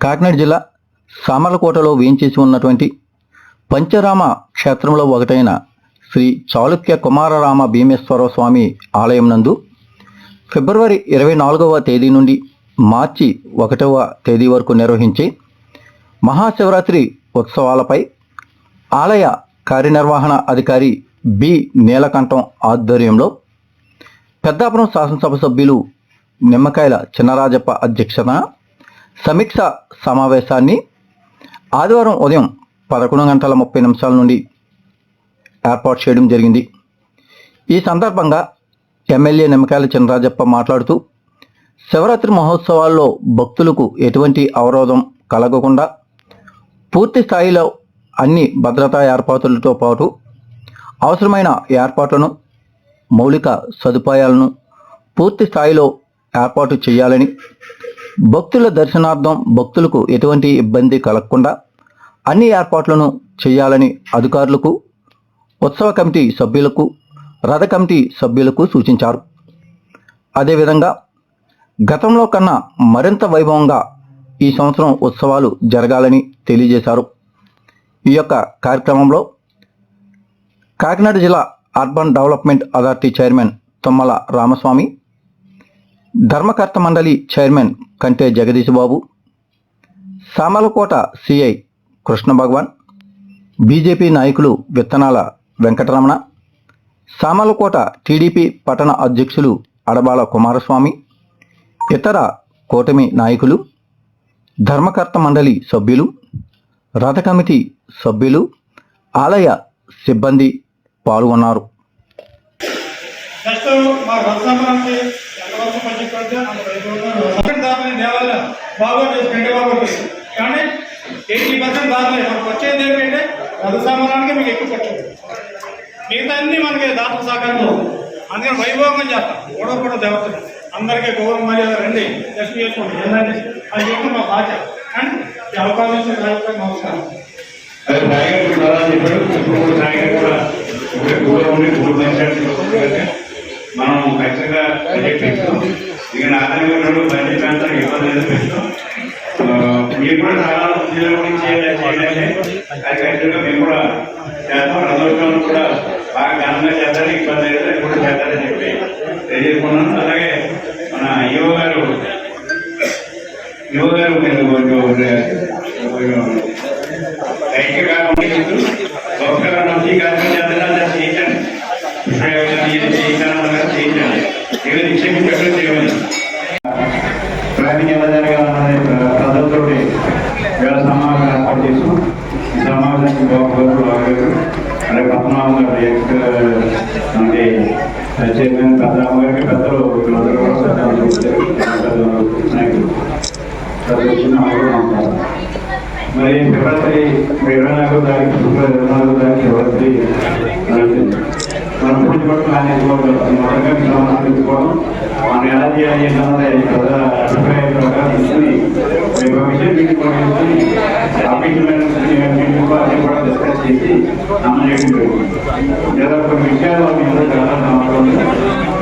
కాకినాడ జిల్లా సామర్లకోటలో వేయించేసి ఉన్నటువంటి పంచరామ క్షేత్రంలో ఒకటైన శ్రీ చాళుక్య కుమారరామ భీమేశ్వర స్వామి ఆలయం నందు ఫిబ్రవరి ఇరవై నాలుగవ తేదీ నుండి మార్చి ఒకటవ తేదీ వరకు నిర్వహించే మహాశివరాత్రి ఉత్సవాలపై ఆలయ కార్యనిర్వహణ అధికారి బి నీలకంఠం ఆధ్వర్యంలో పెద్దాపురం శాసనసభ సభ్యులు నిమ్మకాయల చిన్నరాజప్ప అధ్యక్షతన సమీక్ష సమావేశాన్ని ఆదివారం ఉదయం పదకొండు గంటల ముప్పై నిమిషాల నుండి ఏర్పాటు చేయడం జరిగింది. ఈ సందర్భంగా ఎమ్మెల్యే నిమ్మకాయల చినరాజప్ప మాట్లాడుతూ శివరాత్రి మహోత్సవాల్లో భక్తులకు ఎటువంటి అవరోధం కలగకుండా పూర్తి స్థాయిలో అన్ని భద్రతా ఏర్పాట్లతో పాటు అవసరమైన ఏర్పాట్లను మౌలిక సదుపాయాలను పూర్తి స్థాయిలో ఏర్పాటు చేయాలని భక్తుల దర్శనార్థం భక్తులకు ఎటువంటి ఇబ్బంది కలగకుండా అన్ని ఏర్పాట్లను చేయాలని అధికారులకు ఉత్సవ కమిటీ సభ్యులకు రథ కమిటీ సభ్యులకు సూచించారు. అదేవిధంగా గతంలో కన్నా మరింత వైభవంగా ఈ సంవత్సరం ఉత్సవాలు జరగాలని తెలియజేశారు. ఈ యొక్క కార్యక్రమంలో కాకినాడ జిల్లా urban development authority chairman Tummala Ramaswamy ధర్మకర్త మండలి చైర్మన్ కంటే జగదీష్ బాబు సామలకోట సిఐ కృష్ణ భగవాన్ బీజేపీ నాయకులు విత్తనాల వెంకటరమణ సామలకోట టీడీపీ పట్టణ అధ్యక్షులు అడబాల కుమారస్వామి ఇతర కూటమి నాయకులు ధర్మకర్త మండలి సభ్యులు రథ కమిటీ సభ్యులు ఆలయ సిబ్బంది పాల్గొన్నారు. బాగా చేసుకుంటే బాగుంటుంది కానీ ఎయిటీ పర్సెంట్ బాగలేదు మనకు వచ్చేది ఏంటంటే రథ సామానానికి మీకు ఎక్కువ ఖర్చు మిగతా అన్ని మనకి దాతల సహకారంలో అందుకని వైభవంగా చేస్తాం. గొడవ కూడా దేవతలు. అందరికీ గౌరవం మర్యాద రండి. దర్శనం చేసుకోండి. ఏంటంటే అది చెప్పి మా బాధ్యత. కానీ అవకాశం ఇచ్చిన నాయకులకు నమస్కారం. అది నాయకుడు కూడా చెప్పాడు. ఇప్పుడు నాయకుడు కూడా. ఇప్పుడు దూరం మనం ఖచ్చితంగా ఇక నారాయణ గారు బడ్జెట్ ప్రాంతం ఇవ్వలేదు లేదు మీరు కూడా చాలా ఉద్యోగం గురించి చేయాలి చేయాలి. అది ఖచ్చితంగా మేము కూడా చేస్తాం. రథోత్సవం కూడా బాగా ఘనంగా చేద్దాం ఇబ్బంది అయితే కూడా చేద్దామని చెప్పి తెలియకున్నాను అలాగే మన యువ గారు యువ గారు మీరు కొంచెం ఐక్య కాకుండా ఉండేందుకు నుంచి కార్యక్రమం చేద్దాం చేయించండి. ప్రయోజనం చేయించండి. ఏదో నిక్షేపించడం చేయమని. ఎలా జరగాలన్నది ప్రజలతో వేళ సమావేశం ఏర్పాటు చేస్తూ ఈ సమావేశానికి గౌరవ గారు అలాగే పద్మనాభం గారు ఎక్స్ చైర్మన్ గారికి పెద్దలు వీళ్ళందరూ కూడా నాయకులు మరి ఫిబ్రవరి ఇరవై నాలుగో తారీఖు ఫిబ్రవరి ఇరవై నాలుగో తారీఖు శివరాత్రి నడుస్తుంది. మనం పూజ పట్ల మానేసుకోవడం మనం ఎలా చేయాలి అన్నది అభిప్రాయం ప్రకారం తీసుకుని విషయం మీటింగ్ అన్ని కూడా డిస్కస్ చేసి అమలు జరుగుతుంది. లేదా కొన్ని విషయాలు మీ చాలా నమ్మకం.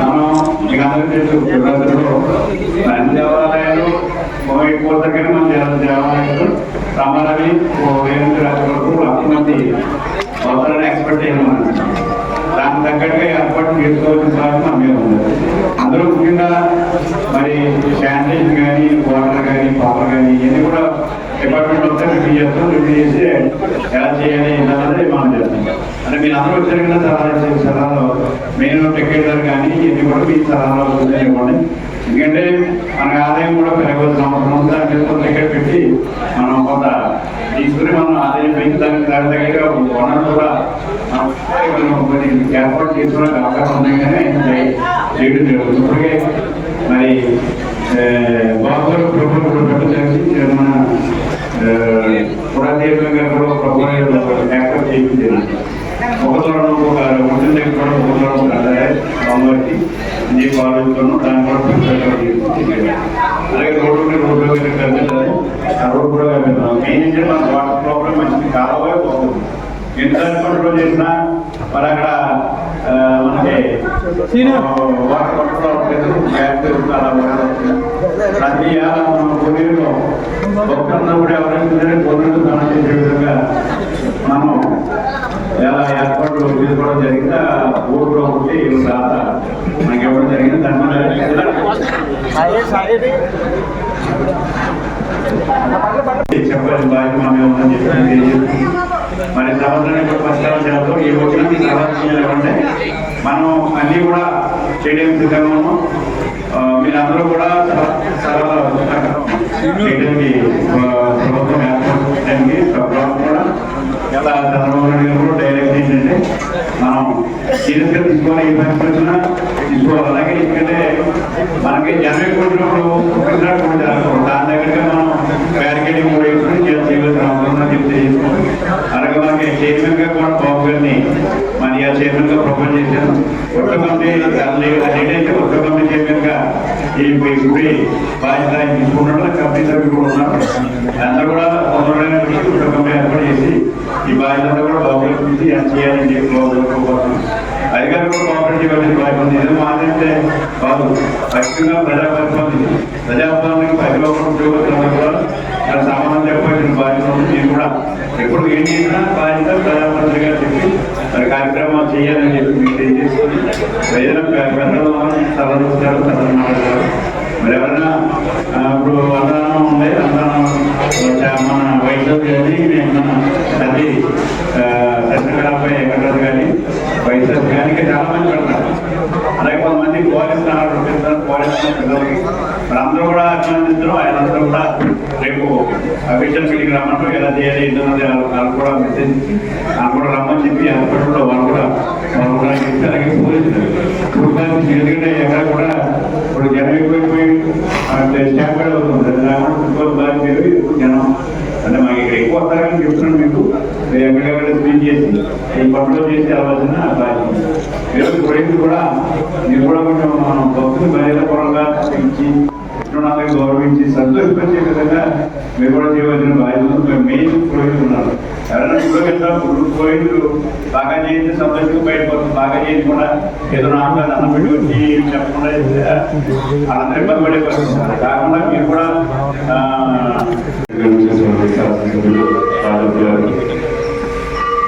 మనం మీకు తెలుసు అన్ని దేవాలయాలు ఎక్కువ దగ్గర మన దేవాలయాలు రామారావి వేరేంద్ర రాజు వరకు లక్ష మంది అవసరాన్ని ఎక్స్పెక్ట్ చేయమని దాని తగ్గట్టుగా ఏర్పాటు చేసుకోవాల్సిన బాధ్యత మన మీద ఉంది అందులో ముఖ్యంగా మరి శానిటైజేషన్ కానీ వాటర్ కానీ పవర్ కానీ ఇవన్నీ కూడా డిపార్ట్మెంట్ వస్తే రివ్యూ చేస్తాం. రివ్యూ చేసి ఎలా చేయాలి అన్నది మనం చేస్తాం. అంటే మీరు అందరూ వచ్చారు కదా సలహా సలహాలో సలహాలు మెయిన్ టికెట్ కానీ ఇవన్నీ కూడా మీ సలహాలు అవుతుంది ఇవ్వండి ఎందుకంటే మన ఆదాయం కూడా పెరగవచ్చు సంవత్సరం అంతా కొంత టికెట్ పెట్టి మనం కొంత తీసుకుని మనం ఆదాయం పెంచి దానికి దాని దగ్గర వనరు కూడా మనం కొన్ని ఏర్పాటు చేసుకోవడానికి అవకాశం ఉన్నాయి కానీ చేయడం జరుగుతుంది. ఇప్పటికే మరి బాబు ప్రభుత్వం కూడా మన గారు కూడా ప్రభుత్వం ఏర్పాటు చేయడం ఒక ముఖ్యం దగ్గర కూడా ఒకసారి ఒక అదే బాబుగారికి ఈ కాలేజీలోనూ దాన్ని కూడా ప్రిపేర్ చేసి అలాగే రోడ్డు మీద రోడ్డు మీద కనిపించాలి ఆ రోడ్డు కూడా కనిపిస్తాం మెయిన్ ఏంటంటే మన వాటర్ ప్రాబ్లం మంచిది కాలవే బాగుంది ఎంత కంట్రోల్ చేసినా మరి అక్కడ మనకి వాటర్ కంట్రోల్ అవ్వట్లేదు గ్యాస్ వస్తుంది. ప్రతి ఏళ్ళ మనం భూమిలో కూడా దానం చేసే విధంగా మనం ఎలా ఏర్పాట్లు తీసుకోవడం జరిగింది? ఆ ఊరిలో ఉండి దాత మనకి ఇవ్వడం జరిగింది దాని మీద చెప్పాలి బాధ్యత మా మీద ఉందని చెప్పి తెలియజేస్తుంది. మరి సంవత్సరం ఇప్పుడు పరిష్కారం చేస్తాం ఈ రోజున సంవత్సరం ఏమంటే మనం అన్నీ కూడా చేయడానికి సిద్ధంగా ఉన్నాం మీరందరూ కూడా చాలా చేయడానికి ప్రభుత్వం ఏర్పాటు చేయడానికి ప్రభుత్వం కూడా చాలా చంద్రబాబు నాయుడు గారు కూడా డైరెక్ట్ ఏంటంటే మనం సీరియస్గా తీసుకోవాలి ఏ పని వచ్చినా తీసుకోవాలి. అలాగే ఎందుకంటే మనకి జనం కొట్టినప్పుడు వచ్చినప్పుడు కూడా జరగకూడదు దాని దగ్గరగా మనం బ్యారికేడింగ్ కూడా వేసుకుని చేయవలసిన అవసరం ఉందని చెప్పి అలాగే మనకి చైర్మన్గా కూడా బాబు గారిని మరి ఆ చైర్మన్గా ప్రపోజ్ చేశాను. ఒక్క కమిటీ అయితే ఒక్క కమిటీ చైర్మన్గా ఈ గుడి బాధ్యత ఆయన తీసుకున్నట్టు కమిటీ సభ్యులు కూడా ఉన్నారు. అందరూ కూడా తొందరగా ఒక్క కమిటీ ఏర్పాటు చేసి ఈ బాధ్యత కూడా బాబు గారికి ఇచ్చి అది చేయాలని చెప్పి బాబు గారికి కోరుతున్నాను. అధికారులు కూడా కోఆపరేట్ చేయవలసిన బాధ్యత ఉంది. ఏదో మాదంటే కాదు ఖచ్చితంగా ప్రజాపరిపాలన ప్రజాపాలనకి పరిలో ఉపయోగపడుతున్నారు కూడా ఇక్కడ సామాన్యం చెప్పాల్సిన బాధ్యత ఉంది. నేను కూడా ఎప్పుడు ఏం చేసినా బాధ్యత ప్రజాపతిగా చెప్పి మరి కార్యక్రమాలు చేయాలని చెప్పి మీకు తెలియజేసుకుని ప్రజల పెద్దలు సలహాలు సలహా మరి ఎవరైనా ఇప్పుడు అన్నదానం ఉంది. అన్నదానం మన వైద్యులు కానీ మన తల్లి సత్యకరాపై వెంకటరాజు కానీ వైఎస్ఆర్ కానీ చాలా మంది పెడతారు. అలాగే కొంతమంది పోలీసులు ఆర్డర్ పెడతారు పోలీసులు పిల్లలకి మరి అందరూ కూడా అభినందించడం ఆయన అందరూ కూడా రేపు అఫీషియల్ మీటింగ్ రమ్మంటూ ఎలా చేయాలి ఏంటన్నది వాళ్ళు కూడా మెసేజ్ వాళ్ళు కూడా రమ్మని చెప్పి హాస్పిటల్లో వాళ్ళు కూడా వాళ్ళు కూడా చెప్పి అలాగే పోలీసులు. ఎందుకంటే ఎక్కడ కూడా ఇప్పుడు జనం ఎక్కువైపోయి స్టాంప్ అవుతుంది. అది రాకుండా ఫుట్బాల్ బాగా జనం అంటే మాకు ఇక్కడ ఎక్కువ వస్తారని చెప్తున్నాను మీకు. మీరు ఎక్కడెక్కడ క్లీన్ చేసి ఈ పనులు చేసి అవ్వాల్సిన బాధ్యత ఈరోజు ప్రజలు కూడా మీరు కూడా కొంచెం మనం భక్తులు బయలుపరంగా ఇచ్చి ఇటువంటి గౌరవించి సంతోషపరిచే విధంగా మీరు కూడా చేయవలసిన బాధ్యతలు మెయిన్ పురోహితులు ఉన్నారు. ఎవరైనా పురోహితులు పురోహితులు బాగా చేయండి సంతోషంగా బయటపోతుంది బాగా చేయండి కూడా ఏదో నాకు అన్నం పెట్టి వచ్చి చెప్పకుండా చేస్తే ఇబ్బంది పడే పరిస్థితి కాకుండా మీరు కూడా ఆ, చేసినటువంటి శాసనసభ్యులు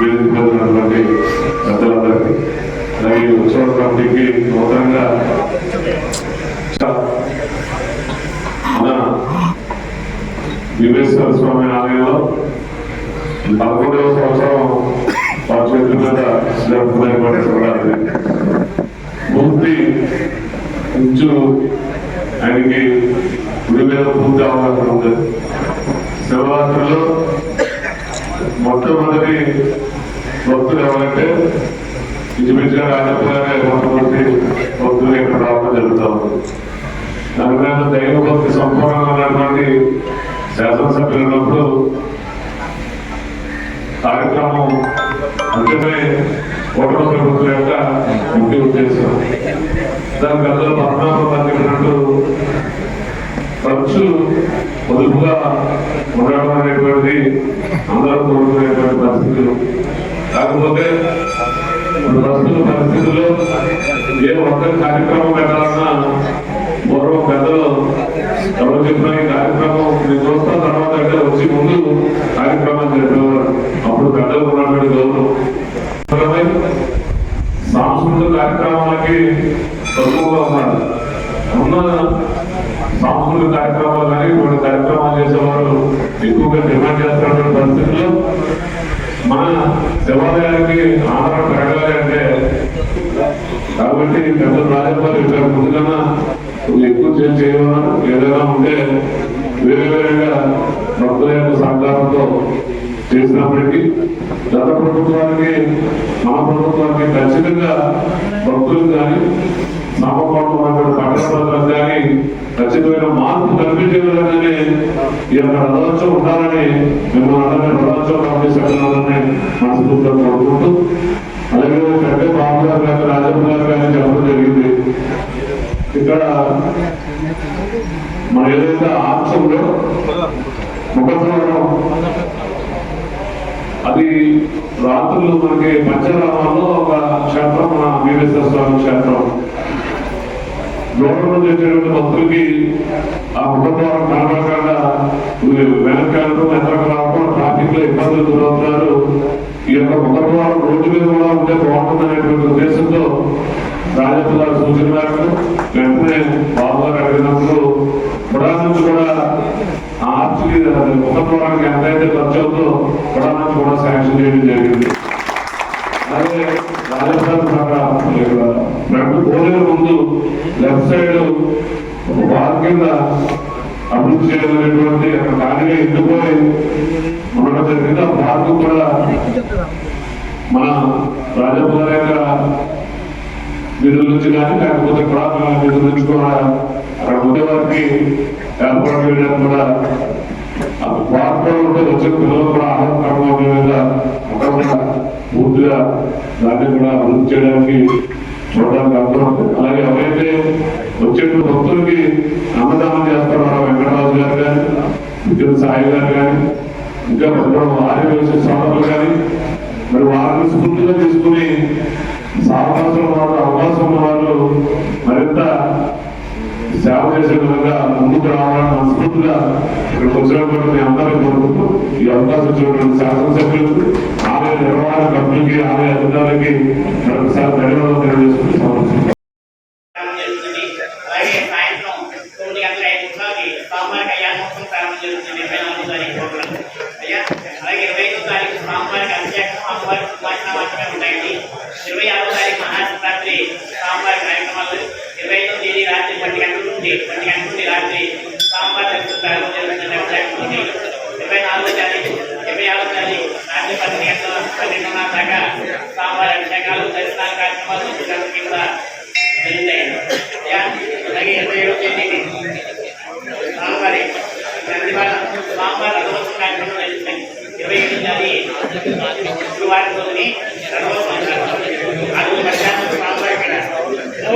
రాజప్ప ఉన్నటువంటి పెద్దలందరికీ అలాగే ఉత్సవ కమిటీకి నూతనంగా మన యువేశ్వర స్వామి ఆలయంలో పదకొండవ సంవత్సరం వారి చేతుల మీద జరుపుకునేటువంటి పూర్తి ఇంచు ఆయనకి గుడి మీద పూర్తి అవగాహన ఉంది. శివరాత్రిలో మొట్టమొదటి భక్తులు ఎవరంటే ఇంచుమించుగా రాజప్ప మొట్టమొదటి భక్తులు ఇక్కడ రావడం జరుగుతూ ఉంది. దాని మీద దైవ భక్తి సంపూర్ణంగా ఉన్నటువంటి శాసనసభ్యులు ఉన్నప్పుడు కార్యక్రమం అంతమే ఓటమి ప్రభుత్వం యొక్క ముఖ్య ఉద్దేశం. దానికి అందరూ పద్నాలుగు మంది ఖర్చు పొదుపుగా ఉండడం అనేటువంటిది అందరూ కోరుకునేటువంటి పరిస్థితులు. కాకపోతే ప్రస్తుత పరిస్థితుల్లో ఏ ఒక్క కార్యక్రమం పెట్టాలన్నా పూర్వం పెద్దలు ఎవరు చెప్పిన ఈ కార్యక్రమం నేను చూస్తా తర్వాత అంటే వచ్చి ముందు కార్యక్రమాలు చెప్పేవారు అప్పుడు పెద్దలు ఉన్నటువంటి గౌరవం సాంస్కృతిక కార్యక్రమాలకి తక్కువగా ఉన్నారు ఉన్న సాంస్కృతిక కార్యక్రమాలు కానీ కొన్ని కార్యక్రమాలు చేసేవారు ఎక్కువగా డిమాండ్ చేస్తున్నటువంటి పరిస్థితుల్లో మన దేవాలయానికి ఆహారం పెరగాలి అంటే కాబట్టి పెద్ద రాజపాలు ఇక్కడ ముందుకన్నా ఎక్కువ చేసి చేయమన్నా ఏదైనా ఉంటే వేరే వేరేగా భక్తుల యొక్క సహకారంతో చేసినప్పటికీ గత ప్రభుత్వానికి మన ప్రభుత్వానికి ఖచ్చితంగా భక్తులు కానీ నామకోవడం పట్టణ కానీ ఖచ్చితమైన మార్పు కల్పించే విధంగానే ఈ యొక్క రథోత్సవం ఉండాలని మిమ్మల్ని అందరినీ రథోత్సవం కమిటీ సభ్యులందరినీ మనస్ఫూర్తిగా కోరుకుంటూ అలాగే పెద్ద బాబు గారు కానీ రాజప్ప గారు కానీ చెప్పడం జరిగింది ఇక్కడ మన ఏదైతే ఆర్చంలో ముఖద్వారం అది రాత్రులు మనకి పంచరామంలో క్షేత్రం మన వీరేశ్వర స్వామి క్షేత్రం రోడ్డు నుంచి వచ్చేటువంటి భక్తులకి ఆ కుటుంబం కనబడకుండా వెనక్కి వెనక రావడం ట్రాఫిక్లో ఇబ్బందులు గురవుతున్నారు ఈ యొక్క కుటుంబం రోడ్డు మీద కూడా ఉంటే బాగుంటుందనేటువంటి ఉద్దేశంతో రాజప్ప గారు సూచన మేరకు వెంటనే బాబు గారు అడిగినప్పుడు కూడా నుంచి కూడా ఆర్చి ఆర్చికి ముఖద్వారానికి ఎంతైతే ఖర్చు అవుతుందో కూడా నుంచి కూడా శాంక్షన్ చేయడం జరిగింది. అదే రాజస్థాన్ ఫ్రంట్ పోలే ముందు లెఫ్ట్ సైడ్ వాల్ కింద అభివృద్ధి చేయాలనేటువంటి అక్కడ ఖాళీగా ఎండిపోయి ఉండడం జరిగింది. ఆ పార్క్ కూడా మన రాజభవన్ యొక్క నిధుల నుంచి కానీ లేకపోతే పురాతన నిధుల నుంచి కూడా అక్కడ ఉండే వారికి ఏర్పాటు చేయడానికి కూడా ఆ పార్కులో ఉంటే వచ్చిన పిల్లలు కూడా ఆహ్లాదకరంగా ఉండే విధంగా అక్కడ కూడా పూర్తిగా దాన్ని కూడా అభివృద్ధి చేయడానికి చూడడానికి అవసరం అలాగే ఎవరైతే వచ్చేటువంటి భక్తులకి అన్నదానం చేస్తారో ఆ వెంకటరాజు గారు కానీ విద్యుత్ సాయి గారు కానీ ఇంకా కొందరు ఆర్యవేశ సోదరులు కానీ మరి వారిని స్ఫూర్తిగా తీసుకుని సావకాశం వాళ్ళు అవకాశం ఉన్న వాళ్ళు మరింత సేవ చేసే విధంగా ముందుకు రావాలని మనస్ఫూర్తిగా ఇక్కడికి వచ్చినటువంటి మీ అందరికీ కోరుకుంటూ ఈ అవకాశం చూడండి శాసనసభ్యులకు ఆలయ నిర్వహణ కంపెనీకి ఆలయ అధికారులకి మరొకసారి ధన్యవాదాలు తెలియజేసుకుంటూ ఇరవై ఆరో తారీఖు మహాశివరాత్రి సాంబార్ కార్యక్రమాలు ఇరవై ఐదో తేదీ రాత్రి పది గంటల నుండి పది రాత్రి స్వామివారి ప్రారంభం జరుగుతుంది అభిషేకం నుండి ఇరవై నాలుగో తారీఖు ఇరవై ఆరో తారీఖు రాత్రి పది గంటల పన్నెండున్నర దాకా సాంబార్ అభిషేకాలు దర్శనాలు కార్యక్రమాలు భక్తులందరికీ కూడా జరుగుతాయి అలాగే ఇరవై ఏడో తేదీ సాంబారి ప్రతిభాన స్వామివారి రథోత్సవ కార్యక్రమం జరుగుతాయి ఇరవై ఎనిమిది తేదీ శుక్రవారం రోజుని రథోత్సవం ఆ రోజు మధ్యాహ్నం స్వామివారి ఇక్కడ